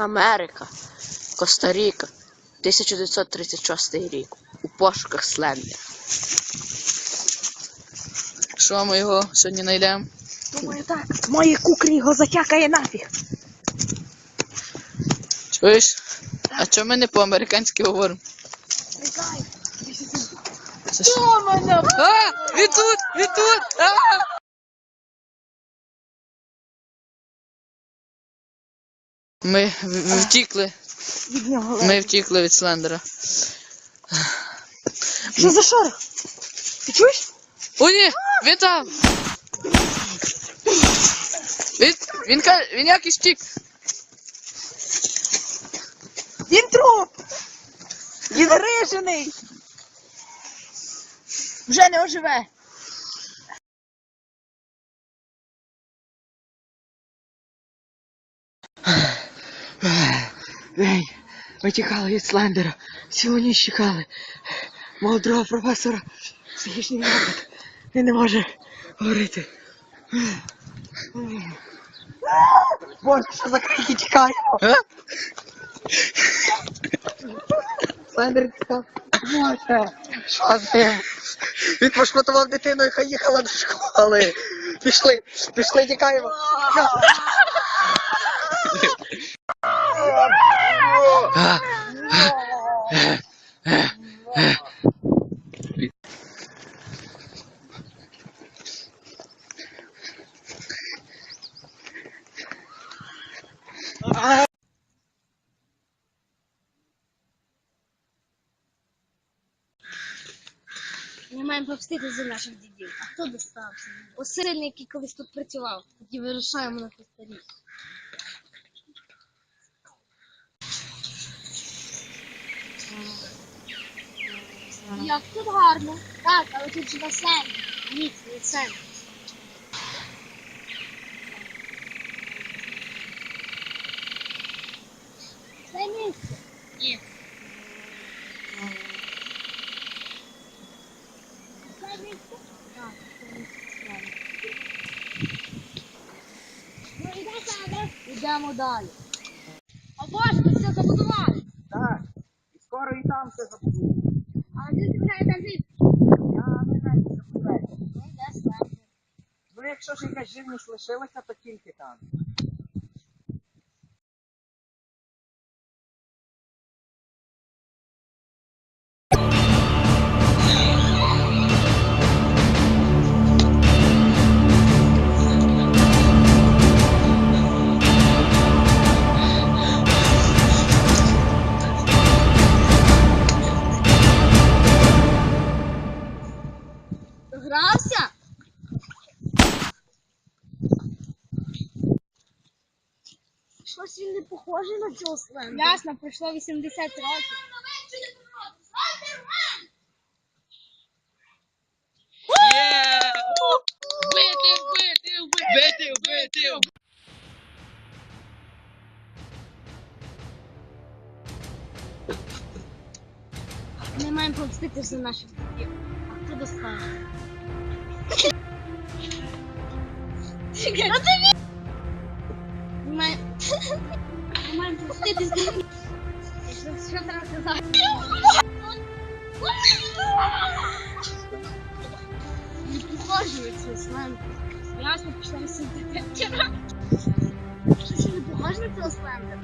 Америка, Коста-Ріка, 1936 рік. У пошуках Слендера. Що ми його сьогодні знайдемо? Думаю, так. Мої кукрі його затякає нафіг. Чуєш? А чому ми не по-американськи говоримо? Чекай. Це що? Що мене? А! Він тут! Він тут! А! Ми втікли. Від нього. Ми втікли від Слендера. Що за шорох? Ти чуєш? О, ні! Він там! Він, він, ка- він якийсь втік. Він труп! Він рижений! Вже не оживе. День. Ми тікали від Слендера. Цілу ніч чекали. Молодого професора. Психічний напад. Він не може говорити. Боже, що за крики тікаємо? Слендер тікав. Боже, що з ним? Він пошкотував дитину, яка їхала до школи. Пішли, пішли, тікаємо. А, Ми маємо повстити за наших дідів. А хто достався? Посильний, який колись тут працював. Тоді вирушаємо на хрестарі. Як тут гарно. Так, але тут же сцені. Ні, це не сцена. Це місце. Ні. Це місце? Так, це місце сцени. Ну, іде Ідемо далі. О Боже, тут все забудували. Так, і скоро і там все забуду. А де збираєте жити? Я не знаю, що буде. Ну, йде Сандра. Ну, якщо ж якась живність лишилася, то тільки там. Грався? Щось він не похожий на цього. Ясно, пройшло 80 років. Вбити, вбити, вбити. Ми маємо помстити за наших дітей. А хто достане? Ну ти мі- Ми маємо... Ми маємо помстити за них. Що- Що треба сказати? Не похожий цей слайм. Ясно, пішла 80 років. Щось не похоже на цього слендера.